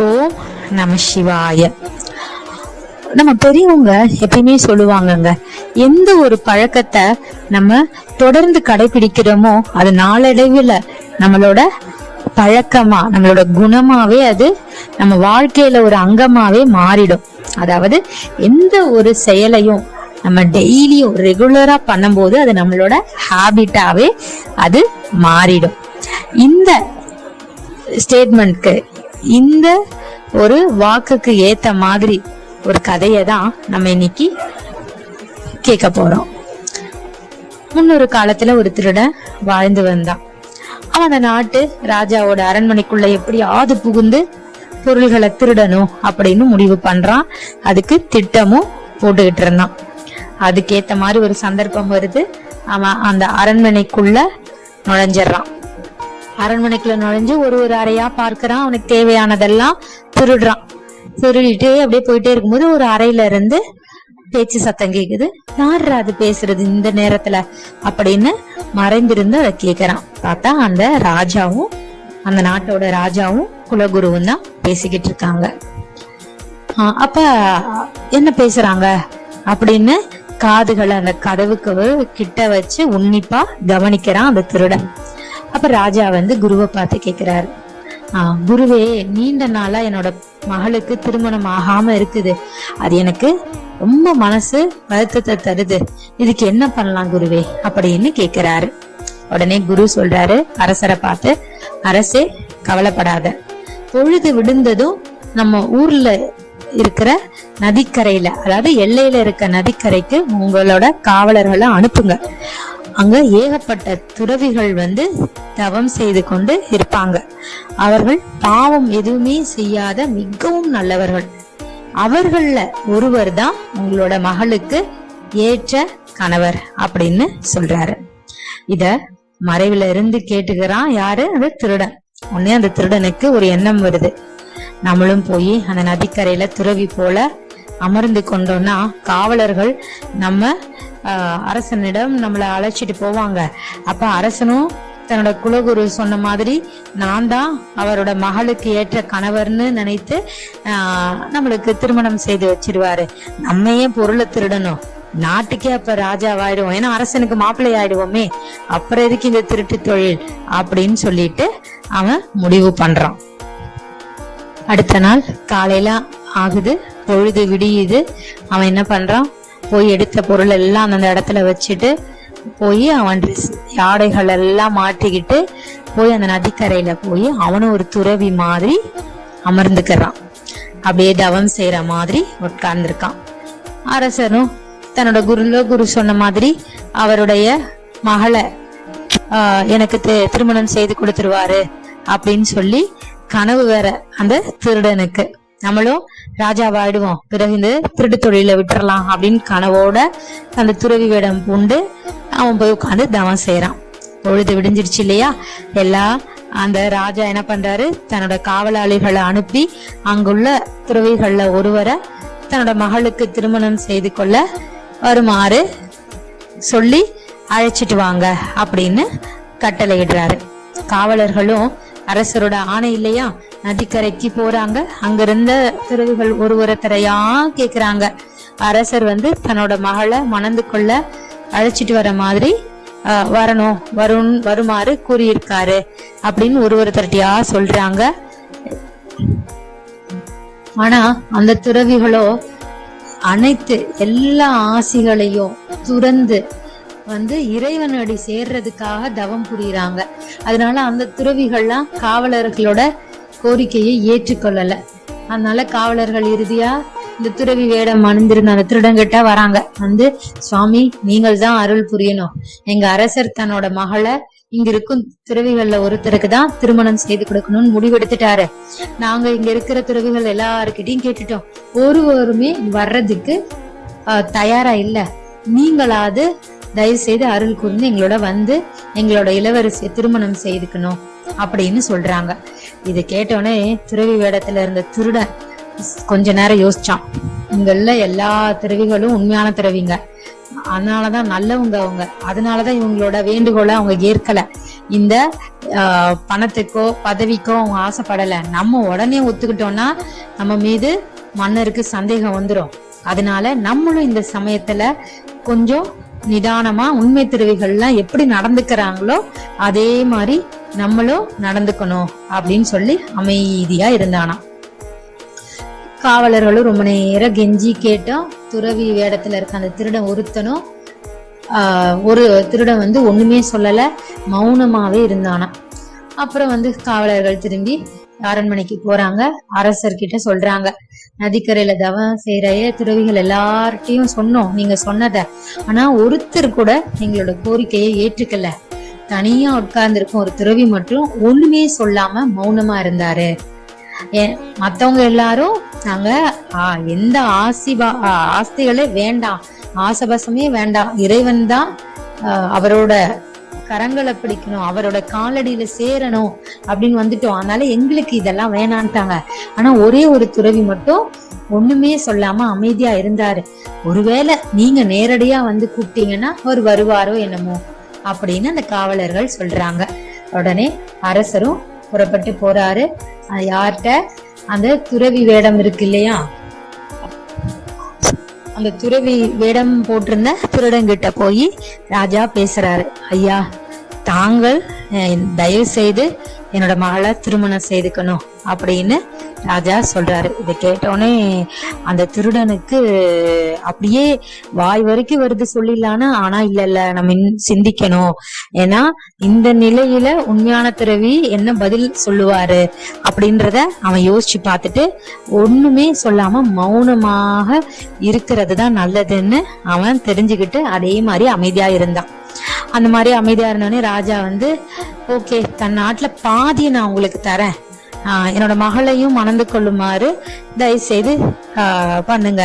ஓம் நம சிவாய. நம்ம பெரியவங்க எப்பயுமே சொல்லுவாங்கங்க எந்த ஒரு பழக்கத்தை நம்ம தொடர்ந்து கடைபிடிக்கிறோமோ அது நாளடைவில் நம்மளோட பழக்கமா நம்மளோட குணமாவே அது நம்ம வாழ்க்கையில ஒரு அங்கமாவே மாறிடும். அதாவது எந்த ஒரு செயலையும் நம்ம டெய்லியும் ரெகுலரா பண்ணும்போது அது நம்மளோட ஹாபிட்டாவே அது மாறிடும். இந்த ஸ்டேட்மெண்ட்க்கு இந்த ஒரு வாக்குக்கு ஏத்த மாதிரி ஒரு கதையை தான் நம்ம இன்னைக்கு கேட்க போறோம். முன்னொரு காலத்துல ஒரு திருடன் வாழ்ந்து வந்தான். அவன் அந்த நாட்டு ராஜாவோட அரண்மனைக்குள்ள எப்படியாவது புகுந்து பொருள்களை திருடணும் அப்படின்னு முடிவு பண்றான். அதுக்கு திட்டமும் போட்டுக்கிட்டு இருந்தான். அதுக்கேத்த மாதிரி ஒரு சந்தர்ப்பம் வருது. அவன் அந்த அரண்மனைக்குள்ள நுழைஞ்சிடறான். அரண்மனைக்குள்ள நுழைஞ்சு ஒரு ஒரு அறையா பார்க்கறான். அவனுக்கு தேவையானதெல்லாம் திருடுறான். திருடிட்டு அப்படியே போயிட்டே இருக்கும்போது ஒரு அறையில இருந்து பேச்சு சத்தம் கேக்குது. யார்ரா அது பேசுறது இந்த நேரத்துல? அப்படின்னு மறைந்திருந்து அதை கேக்குறான். பார்த்தா அந்த ராஜாவும் அந்த நாட்டோட ராஜாவும் குலகுருவும் தான் பேசிக்கிட்டு இருக்காங்க. ஆஹ் அப்ப என்ன பேசுறாங்க? அப்படின்னு காதுகளை அந்த கதவுக்கு கிட்ட வச்சு உன்னிப்பா கவனிக்கிறான் அந்த திருடன். அப்ப ராஜா வந்து குருவை பார்த்து கேக்குறாரு. ஆஹ் குருவே நீண்ட நாளா என்னோட மகளுக்கு திருமணம் ஆகாம இருக்குது. அது எனக்கு ரொம்ப மனசு வருத்தத்தை தருது. இதுக்கு என்ன பண்ணலாம் குருவே? அப்படின்னு கேக்குறாரு. உடனே குரு சொல்றாரு அரசரை பார்த்து அரசே கவலைப்படாத. பொழுது விடுந்ததும் நம்ம ஊர்ல இருக்கிற நதிக்கரையில அதாவது எல்லையில இருக்க நதிக்கரைக்கு உங்களோட காவலர்களை அனுப்புங்க. அங்க ஏகப்பட்ட துறவிகள் வந்து தவம் செய்து கொண்டு இருப்பாங்க. அவர்கள் பாவம் எதுவுமே செய்யாத மிகவும் நல்லவர்கள். அவர்கள்ல ஒருவர் தான் உங்களோட மகளுக்கு ஏற்ற கணவர் அப்படின்னு சொல்றாரு. இத மறைவுல இருந்து கேட்டுக்கிறான் யாரு? அது திருடன். உடனே அந்த திருடனுக்கு ஒரு எண்ணம் வருது. நம்மளும் போய் அந்த நதிக்கரையில துறவி போல அமர்ந்து கொண்டோம்னா காவலர்கள் நம்ம அரசனிடம் நம்மளை அழைச்சிட்டு போவாங்க. அப்ப அரசனும் தன்னோட குலகுரு சொன்ன மாதிரி நான் தான் அவரோட மகளுக்கு ஏற்ற கணவர்னு நினைத்து ஆஹ், நம்மளுக்கு திருமணம் செய்து வச்சிருவாரு. நம்ம ஏன் பொருளை திருடணும். நாட்டுக்கே அப்ப ராஜாவாயிடுவோம். ஏன்னா அரசனுக்கு மாப்பிள்ளை ஆயிடுவோமே அப்புறம் எதுக்கு இந்த திருட்டு தொழில்? அப்படின்னு சொல்லிட்டு அவன் முடிவு பண்றான். அடுத்த நாள் காலையில ஆகுது பொழுது விடியுது. அவன் என்ன பண்றான்? போய் எடுத்த பொருள் எல்லாம் அந்த இடத்துல வச்சுட்டு போய் அவன் ட்ரெஸ் ஆடைகள் எல்லாம் மாட்டிக்கிட்டு போய் அந்த நதிக்கரையில போய் அவனும் ஒரு துறவி மாதிரி அமர்ந்துக்கிறான். அப்படியே தவம் செய்யற மாதிரி உட்கார்ந்துருக்கான். அரசனும் தன்னோட குருல குரு சொன்ன மாதிரி அவருடைய மகளை எனக்கு தி- திருமணம் செய்து கொடுத்துருவாரு அப்படின்னு சொல்லி கனவு வேற அந்த திருடனுக்கு. நம்மளும் ராஜாவாயிடுவோம். பிறகு இந்த திருட்டு தொழில விட்டுறலாம் அப்படின்னு கனவோட அந்த துறவி வேடம் பூண்டு அவன் போய் உட்காந்து தவம் செய்யறான் பொழுது விடிஞ்சிருச்சு இல்லையா? எல்லா அந்த ராஜா என்ன பண்றாரு? தன்னோட காவலாளிகளை அனுப்பி அங்குள்ள துறவிகள்ல ஒருவரை தன்னோட மகளுக்கு திருமணம் செய்து கொள்ள வருமாறு சொல்லி அழைச்சிட்டு வாங்க அப்படின்னு கட்டளையிடுறாரு. காவலர்களும் அரசரோட ஆணை இல்லையா? நதிக்கரைக்கு போறாங்க. அங்க இருந்த துறவிகள் ஒரு ஒருத்தரையா கேக்குறாங்க. அரசர் வந்து தன்னோட மகளை மணந்து கொள்ள அழைச்சிட்டு வர மாதிரி ஆஹ், வரணும் வரும் வருமாறு கூறியிருக்காரு அப்படின்னு ஒரு ஒருத்தர்ட்டியா சொல்றாங்க. ஆனா அந்த துறவிகளோ அனைத்து எல்லா ஆசிகளையும் துறந்து வந்து இறைவனடி சேர்றதுக்காக தவம் புரியுறாங்க. அதனால அந்த துறவிகள்லாம் காவலர்களோட கோரிக்கையை ஏற்றுக்கொள்ளல. அதனால காவலர்கள் இறுதியா இந்த துறவி வேடம் அணிந்திருந்த அந்த திருடங்கிட்ட வராங்க. வந்து சுவாமி நீங்கள் தான் அருள் புரியணும். எங்க அரசர் தன்னோட மகளை இங்க இருக்கும் துறவிகள்ல ஒருத்தருக்கு தான் திருமணம் செய்து கொடுக்கணும்னு முடிவெடுத்துட்டாரு. நாங்க இங்க இருக்கிற துறவிகள் எல்லாருக்கிட்டையும் கேட்டுட்டோம். ஒருவருமே வர்றதுக்கு தயாரா இல்ல. நீங்களாவது தயவு செய்து அருள் கூர்ந்து எங்களோட வந்து எங்களோட இளவரசியை திருமணம் செய்துக்கணும். அப்படின்னு சொல்றாங்க. இது கேட்டோடனே துறவி வேடத்துல இருந்த திருடன் கொஞ்ச நேரம் யோசிச்சான். இங்கெல்லாம் எல்லா துறவிகளும் உண்மையான துறவிங்க. அதனாலதான் நல்லவங்க அவங்க. அதனாலதான் இவங்களோட வேண்டுகோளை அவங்க ஏற்கல. இந்த ஆஹ், பணத்துக்கோ பதவிக்கோ அவங்க ஆசைப்படல. நம்ம உடனே ஒத்துக்கிட்டோம்னா நம்ம மீது மன்னருக்கு சந்தேகம் வந்துரும். அதனால நம்மளும் இந்த சமயத்துல கொஞ்சம் நிதானமா உண்மை திருவிகள்லாம் எப்படி நடந்துக்கிறாங்களோ அதே மாதிரி நம்மளும் நடந்துக்கணும் அப்படின்னு சொல்லி அமைதியா இருந்தானா காவலர்களும் ரொம்ப நேரம் கெஞ்சி கேட்டோம். துறவி வேடத்துல இருக்க அந்த திருடன் ஒருத்தனும் ஆஹ், ஒரு திருடன் வந்து ஒண்ணுமே சொல்லல மௌனமாவே இருந்தானா அப்புறம் வந்து காவலர்கள் திரும்பி அரண்மனைக்கு போறாங்க. அரசர்கிட்ட சொல்றாங்க. நதிக்கரையில தவம் செய்யற துறவிகள் எல்லார்ட்டையும் சொன்னோம் நீங்க சொன்னத. ஆனா ஒருத்தர் கூட எங்களோட கோரிக்கையை ஏற்றுக்கல. தனியா உட்கார்ந்துருக்கும் ஒரு துறவி மட்டும் ஒண்ணுமே சொல்லாம மௌனமா இருந்தாரு. மத்தவங்க எல்லாரும் நாங்க ஆ, எந்த ஆசிபா ஆஸ்திகளே வேண்டாம். ஆசபாசமே வேண்டாம். இறைவன் தான் அவரோட கரங்களை பிடிக்கணும் அவரோட காலடியில சேரணும் அப்படின்னு வந்துட்டோம். அதனால எங்களுக்கு இதெல்லாம் வேணான்ட்டாங்க. ஆனா ஒரே ஒரு துறவி மட்டும் ஒண்ணுமே சொல்லாம அமைதியா இருந்தாரு. ஒருவேளை நீங்க நேரடியா வந்து கூப்பிட்டீங்கன்னா அவர் வருவாரோ என்னமோ அப்படின்னு அந்த காவலர்கள் சொல்றாங்க. உடனே அரசரும் புறப்பட்டு போறாரு. யார்கிட்ட? அந்த துறவி வேடம் இருக்கு இல்லையா? அந்த துறவி வேடம் போட்டிருந்த திருடங்கிட்ட போய் ராஜா பேசுறாரு ஐயா தாங்கள் அஹ், தயவு செய்து என்னோட மகளை திருமணம் செய்துக்கணும் அப்படின்னு ராஜா சொல்றாரு. இதை கேட்டோடனே அந்த திருடனுக்கு அப்படியே வாய் வரைக்கும் வருது சொல்லிடலான்னு ஆனா இல்ல இல்ல நம்ம சிந்திக்கணும். ஏன்னா இந்த நிலையில உண்மையான துறவி என்ன பதில் சொல்லுவாரு அப்படின்றத அவன் யோசிச்சு பார்த்துட்டு ஒண்ணுமே சொல்லாம மௌனமாக இருக்கிறது தான் நல்லதுன்னு அவன் தெரிஞ்சுக்கிட்டு அதே மாதிரி அமைதியா இருந்தான். அந்த மாதிரி அமைதியா இருந்தோடனே ராஜா வந்து ஓகே தன் நாட்டுல பாதியை நான் உங்களுக்கு தரேன். என்னோட மகளையும் மணந்து கொள்ளுமாறு தயவு செய்து பண்ணுங்க.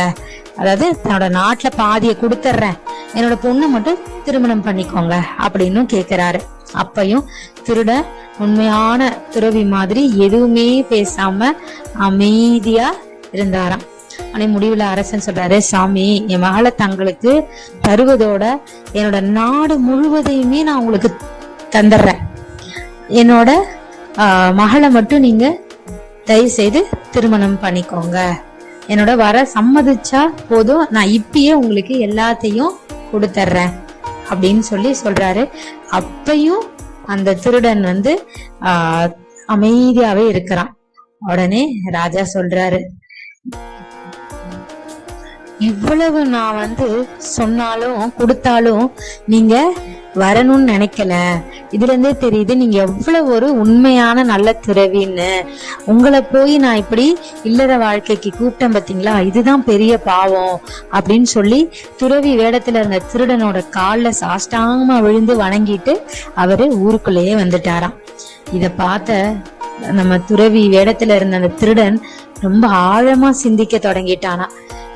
அதாவது தன்னோட நாட்டுல பாதியை கொடுத்துட்றேன். என்னோட பொண்ணை மட்டும் திருமணம் பண்ணிக்கோங்க அப்படின்னு கேக்குறாரு. அப்பையும் திருட உண்மையான துறவி மாதிரி எதுவுமே பேசாம அமைதியா இருந்தாராம். ஆனா முடிவுல அரசன் சொல்றாரு சாமி என் மகளை தங்களுக்கு தருவதோட என்னோட நாடு முழுவதையுமே நான் உங்களுக்கு தந்துடுறேன். என்னோட மகளை மட்டும் நீங்க தயவு செய்து திருமணம் பண்ணிக்கோங்க. என்னோட வர சம்மதிச்சா போதும். நான் இப்பயே உங்களுக்கு எல்லாத்தையும் கொடுத்துட்றேன் அப்படின்னு சொல்லி சொல்றாரு. அப்பையும் அந்த திருடன் வந்து ஆஹ் அமைதியாவே இருக்கிறான். உடனே ராஜா சொல்றாரு இவ்வளவு நான் வந்து சொன்னாலும் கொடுத்தாலும் நீங்க வரணும்னு நினைக்கல. இதுல இருந்தே தெரியுது நீங்க எவ்வளவு ஒரு உண்மையான நல்ல துறவின்னு. உங்களை போய் நான் இப்படி இல்லற வாழ்க்கைக்கு கூப்பிட்டேன் பாத்தீங்களா? இதுதான் பெரிய பாவம் அப்படின்னு சொல்லி துறவி வேடத்துல இருந்த திருடனோட கால்ல சாஷ்டாங்கமா விழுந்து வணங்கிட்டு அவரு ஊருக்குள்ளேயே வந்துட்டாராம். இத பார்த்த நம்ம துறவி வேடத்துல இருந்த அந்த திருடன் ரொம்ப ஆழமா சிந்திக்க தொடங்கிட்டானா.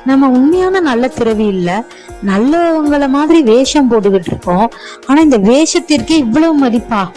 நம்ம உண்மையான நல்ல திறவி இல்ல. நல்லவங்கள மாதிரி வேஷம் போட்டுக்கிட்டு இருக்கோம். ஆனா இந்த வேஷத்திற்கே இவ்வளவு மதிப்பா?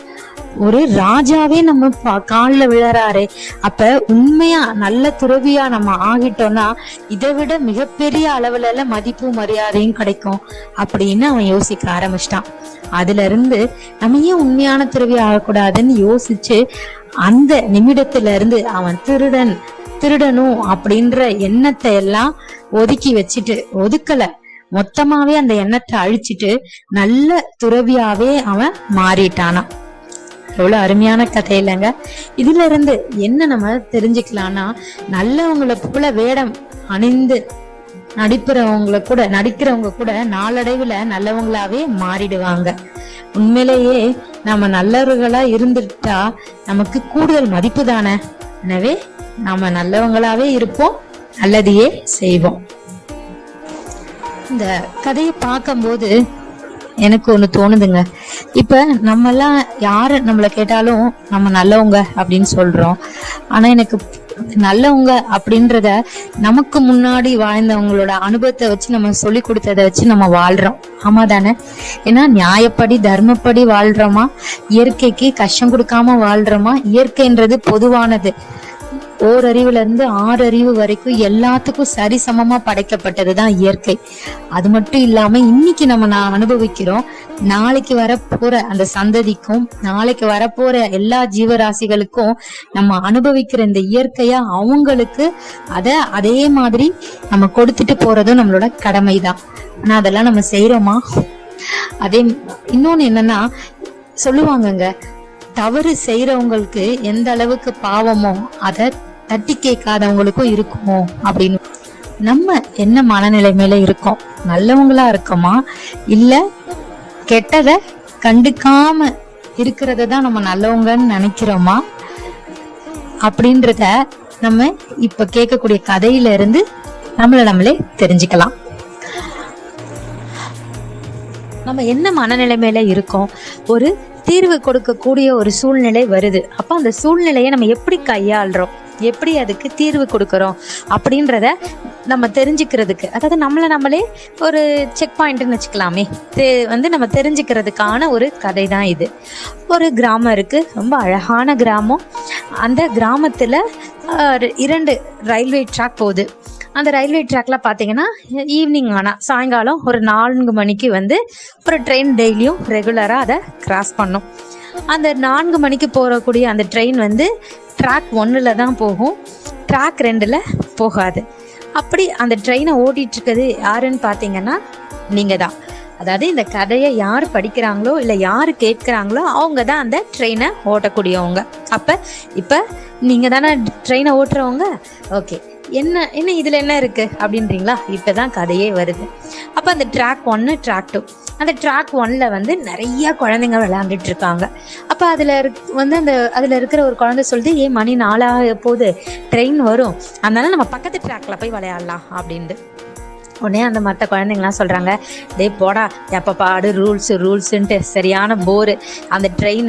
ஒரு ராஜாவே நம்ம காலில் கால்ல விழறாரே. அப்ப உண்மையா நல்ல துறவியா நம்ம ஆகிட்டோம்னா இதை விட மிகப்பெரிய அளவுல மதிப்பும் மரியாதையும் கிடைக்கும் அப்படின்னு அவன் யோசிக்க ஆரம்பிச்சிட்டான். அதுல இருந்து நம்ம ஏன் உண்மையான துறவி ஆகக்கூடாதுன்னு யோசிச்சு அந்த நிமிடத்துல இருந்து அவன் திருடன் திருடணும் அப்படின்ற எண்ணத்தை எல்லாம் ஒதுக்கி வச்சுட்டு ஒதுக்கல. மொத்தமாவே அந்த எண்ணத்தை அழிச்சிட்டு நல்ல துறவியாவே அவன் மாறிட்டானா எவ்வளவு அருமையான கதை இல்லைங்க. இதுல இருந்து என்ன நம்ம தெரிஞ்சுக்கலாம்னா நல்லவங்களை போல வேடம் அணிந்து நடிப்புறவங்களை கூட நடிக்கிறவங்க கூட நாளடைவுல நல்லவங்களாவே மாறிடுவாங்க. உண்மையிலேயே நம்ம நல்லவர்களா இருந்துட்டா நமக்கு கூடுதல் மதிப்பு தானே. எனவே நாம நல்லவங்களாவே இருப்போம். நல்லதையே செய்வோம். இந்த கதையை பார்க்கும்போது எனக்கு ஒண்ணு தோணுதுங்க. இப்ப நம்ம யாரு நம்மள கேட்டாலும் நம்ம நல்லவங்க அப்படின்னு சொல்றோம். ஆனா எனக்கு நல்லவங்க அப்படின்றத நமக்கு முன்னாடி வாழ்ந்தவங்களோட அனுபவத்தை வச்சு நம்ம சொல்லி கொடுத்ததை வச்சு நம்ம வாழ்றோம். ஆமா தானே? ஏன்னா நியாயப்படி தர்மப்படி வாழ்றோமா? இயற்கைக்கு கஷ்டம் கொடுக்காம வாழ்றோமா? இயற்கைன்றது பொதுவானது. ஓரறிவுல இருந்து ஆறு அறிவு வரைக்கும் எல்லாத்துக்கும் சரிசமமா படைக்கப்பட்டதுதான் இயற்கை. அது மட்டும் இல்லாம இன்னைக்கு நம்ம நான் அனுபவிக்கிறோம். நாளைக்கு வரப்போற அந்த சந்ததிக்கும் நாளைக்கு வரப்போற எல்லா ஜீவராசிகளுக்கும் நம்ம அனுபவிக்கிற இந்த இயற்கையா அவங்களுக்கு அத அதே மாதிரி நம்ம கொடுத்துட்டு போறதும் நம்மளோட கடமைதான். ஆனா அதெல்லாம் நம்ம செய்யறோமா அதே இன்னொன்னு என்னன்னா சொல்லுவாங்கங்க தவறு செய்யறவங்களுக்கு எந்த அளவுக்கு பாவமோ அதை தட்டி கேட்காதவங்களுக்கும் இருக்குமோ அப்படின்னு. நம்ம என்ன மனநிலைமையில இருக்கோம்? நல்லவங்களா இருக்கோமா? இல்ல கெட்டத கண்டுக்காம இருக்கிறத தான் நம்ம நல்லவங்கன்னு நினைக்கிறோமா? அப்படின்றத நம்ம இப்ப கேட்கக்கூடிய கதையில இருந்து நம்மள நம்மளே தெரிஞ்சுக்கலாம். நம்ம என்ன மனநிலைமையில இருக்கோம்? ஒரு தீர்வு கொடுக்கக்கூடிய ஒரு சூழ்நிலை வருது. அப்போ அந்த சூழ்நிலையை நம்ம எப்படி கையாளுறோம்? எப்படி அதுக்கு தீர்வு கொடுக்குறோம் அப்படின்றத நம்ம தெரிஞ்சுக்கிறதுக்கு. அதாவது நம்மளை நம்மளே ஒரு செக் பாயிண்ட்னு வச்சுக்கலாமே. வந்து நம்ம தெரிஞ்சுக்கிறதுக்கான ஒரு கதை தான் இது. ஒரு கிராமம் இருக்குது ரொம்ப அழகான கிராமம். அந்த கிராமத்தில் இரண்டு ரயில்வே ட்ராக் போகுது. அந்த ரயில்வே ட்ராக்ல பார்த்தீங்கன்னா ஈவினிங் ஆனால் சாயங்காலம் ஒரு நான்கு மணிக்கு வந்து ஒரு ட்ரெயின் டெய்லியும் ரெகுலராக அதை கிராஸ் பண்ணும். அந்த நான்கு மணிக்கு போகக்கூடிய அந்த ட்ரெயின் வந்து ட்ராக் ஒன்றில் தான் போகும். ட்ராக் ரெண்டில் போகாது. அப்படி அந்த ட்ரெயினை ஓட்டிகிட்ருக்கிறது யாருன்னு பார்த்தீங்கன்னா நீங்கள் தான் அதாவது இந்த கதையை யார் படிக்கிறாங்களோ இல்லை யார் கேட்குறாங்களோ அவங்க தான் அந்த ட்ரெயினை ஓட்டக்கூடியவங்க. அப்போ இப்போ நீங்கள் தானே ட்ரெயினை ஓட்டுறவங்க? ஓகே என்ன என்ன இதில் என்ன இருக்குது அப்படின்றீங்களா? இப்போ தான் கதையே வருது. அப்போ அந்த ட்ராக் ஒன்று ட்ராக் டூ அந்த ட்ராக் ஒன்ல வந்து நிறைய குழந்தைங்க விளையாண்டுட்டு இருக்காங்க. அப்போ அதில் வந்து அந்த அதில் இருக்கிற ஒரு குழந்தை சொல்லுது ஏன் மணி நாளாக போது ட்ரெயின் வரும். அதனால நம்ம பக்கத்து ட்ராக்ல போய் விளையாடலாம் அப்படின்ட்டு உடனே அந்த மற்ற குழந்தைங்களாம் சொல்கிறாங்க டே போடா. எப்போ பாடு? ரூல்ஸு ரூல்ஸுன்ட்டு சரியான போரு அந்த ட்ரெயின்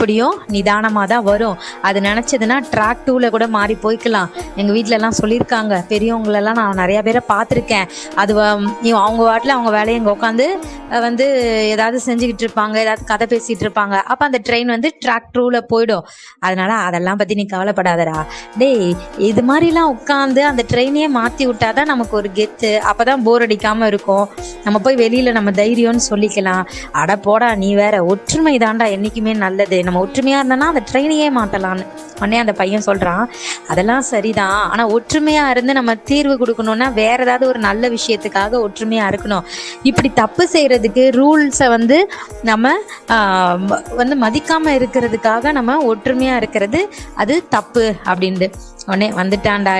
எப்படியும் நிதானமாக தான் வரும். அது நினச்சதுன்னா ட்ராக் டூவில் கூட மாறி போய்க்கலாம். எங்கள் வீட்டிலலாம் சொல்லியிருக்காங்க. பெரியவங்களெல்லாம் நான் நிறையா பேரை பார்த்துருக்கேன். அது அவங்க வாட்டில் அவங்க வேலையை இங்கே உட்காந்து வந்து ஏதாவது செஞ்சுக்கிட்டு இருப்பாங்க. ஏதாவது கதை பேசிகிட்டு இருப்பாங்க. அப்போ அந்த ட்ரெயின் வந்து ட்ராக் டூவில் போயிடும். அதனால அதெல்லாம் பற்றி நீ கவலைப்படாதடா. டேய் இது மாதிரிலாம் உட்காந்து அந்த ட்ரெயினையே மாற்றி விட்டாதான் நமக்கு ஒரு கெத்து. அப்போ தான் போர் அடிக்காமல் இருக்கும். நம்ம போய் வெளியில் நம்ம தைரியம்னு சொல்லிக்கலாம். அட போடா நீ வேற ஒற்றுமை தாண்டா என்றைக்குமே நல்லது. நம்ம ஒற்றுமையாக இருந்தோன்னா அந்த ட்ரெயினையே மாட்டலான்னு உடனே அந்த பையன் சொல்கிறான் அதெல்லாம் சரிதான். ஆனால் ஒற்றுமையாக இருந்து நம்ம தீர்வு கொடுக்கணும்னா வேற ஏதாவது ஒரு நல்ல விஷயத்துக்காக ஒற்றுமையாக இருக்கணும். இப்படி தப்பு செய்கிறதுக்கு ரூல்ஸை வந்து நம்ம வந்து மதிக்காமல் இருக்கிறதுக்காக நம்ம ஒற்றுமையாக இருக்கிறது அது தப்பு அப்படின்ட்டு. உடனே வந்துட்டான்டா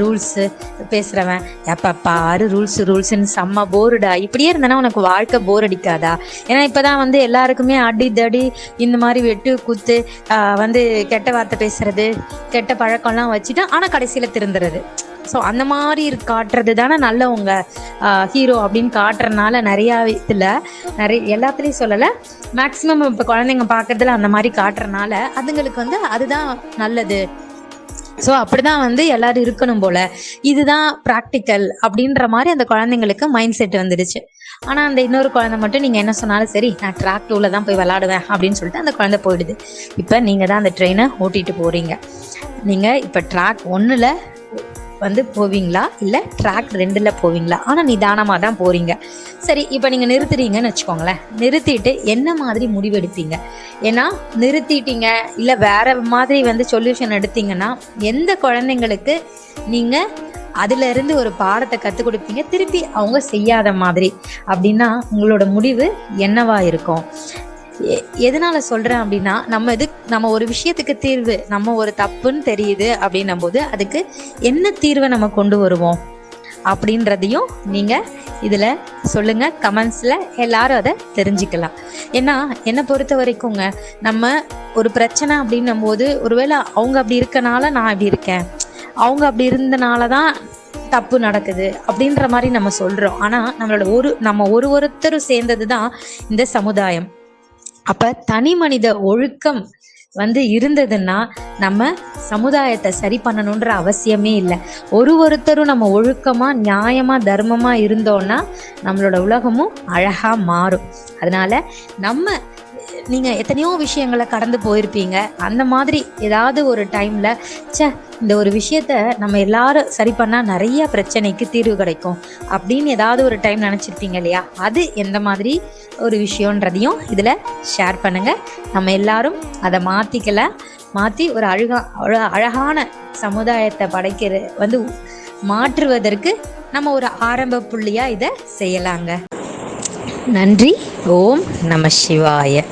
ரூல்ஸு பேசுகிறவன் எப்போ பாரு ரூல்ஸ் ரூல்ஸ்ன்னு செம்ம போருடா இப்படியே இருந்தனா உனக்கு வாழ்க்கை போர் அடிக்காதா? ஏன்னா இப்போ தான் வந்து எல்லாருக்குமே அடி தடி இந்த மாதிரி வெட்டு குத்து வந்து கெட்ட வார்த்தை பேசுறது கெட்ட பழக்கம்லாம் வச்சுட்டு ஆனால் கடைசியில் திருந்துறது. ஸோ அந்த மாதிரி காட்டுறது தானே நல்லவங்க ஹீரோ அப்படின்னு காட்டுறதுனால நிறையா இதில் நிறைய எல்லாத்துலேயும் சொல்லலை. மேக்ஸிமம் இப்போ குழந்தைங்க பார்க்கறதுல அந்த மாதிரி காட்டுறனால அதுங்களுக்கு வந்து அதுதான் நல்லது. ஸோ அப்படிதான் வந்து எல்லாரும் இருக்கணும் போல. இதுதான் ப்ராக்டிக்கல் அப்படின்ற மாதிரி அந்த குழந்தைங்களுக்கு மைண்ட் செட் வந்துடுச்சு. ஆனால் அந்த இன்னொரு குழந்தை மட்டும் நீங்கள் என்ன சொன்னாலும் சரி நான் ட்ராக் டூவில் தான் போய் விளாடுவேன் அப்படின்னு சொல்லிட்டு அந்த குழந்தை போயிடுது. இப்போ நீங்கள் தான் அந்த ட்ரெயினை ஓட்டிகிட்டு போகிறீங்க நீங்கள் இப்போ ட்ராக் ஒன்றில் வந்து போவீங்களா? இல்லை ட்ராக் ரெண்டில் போவீங்களா? ஆனால் நிதானமாக தான் போகிறீங்க சரி இப்போ நீங்கள் நிறுத்துறீங்கன்னு வச்சுக்கோங்களேன். நிறுத்திட்டு என்ன மாதிரி முடிவெடுப்பீங்க? ஏன்னா நிறுத்திட்டீங்க இல்லை வேறு மாதிரி வந்து சொல்யூஷன் எடுத்தீங்கன்னா எந்த குழந்தைங்களுக்கு நீங்கள் அதிலிருந்து ஒரு பாடத்தை கற்றுக் கொடுப்பீங்க திருப்பி அவங்க செய்யாத மாதிரி அப்படின்னா உங்களோட முடிவு என்னவா இருக்கும்? எதனால சொல்றேன் அப்படின்னா நம்ம இது நம்ம ஒரு விஷயத்துக்கு தீர்வு நம்ம ஒரு தப்புன்னு தெரியுது அப்படின்னும் போது அதுக்கு என்ன தீர்வை நம்ம கொண்டு வருவோம்? அப்படின்றதையும் நீங்க இதுல சொல்லுங்க கமெண்ட்ஸ்ல எல்லாரும் அதை தெரிஞ்சுக்கலாம். ஏன்னா என்னை பொறுத்த வரைக்குங்க நம்ம ஒரு பிரச்சனை அப்படின்னும் போது ஒருவேளை அவங்க அப்படி இருக்கனால நான் அப்படி இருக்கேன். அவங்க அப்படி இருந்தனால தான் தப்பு நடக்குது அப்படின்ற மாதிரி நம்ம சொல்றோம். ஆனா நம்மளோட ஒரு நம்ம ஒரு ஒருத்தரும் சேர்ந்தது தான் இந்த சமுதாயம். அப்ப தனி மனித ஒழுக்கம் வந்து இருந்ததுன்னா நம்ம சமுதாயத்தை சரி பண்ணணுன்ற அவசியமே இல்லை. ஒரு ஒருத்தரும் நம்ம ஒழுக்கமா நியாயமா தர்மமா இருந்தோம்னா நம்மளோட உலகமும் அழகா மாறும். அதனால நம்ம நீங்கள் எத்தனையோ விஷயங்களை கடந்து போயிருப்பீங்க. அந்த மாதிரி ஏதாவது ஒரு டைமில் ச்சே இந்த ஒரு விஷயத்த நம்ம எல்லாரும் சரி பண்ணால் நிறைய பிரச்சனைக்கு தீர்வு கிடைக்கும். அப்படின்னு ஏதாவது ஒரு டைம் நினச்சிருப்பீங்க இல்லையா? அது எந்த மாதிரி ஒரு விஷயன்றதையும் இதில் ஷேர் பண்ணுங்கள் நம்ம எல்லாரும் அதை மாற்றிக்கல மாற்றி ஒரு அழகா அழகான சமுதாயத்தை படைக்கிற வந்து மாற்றுவதற்கு நம்ம ஒரு ஆரம்ப புள்ளியாக இதை செய்யலாங்க. நன்றி. ஓம் நம சிவாய.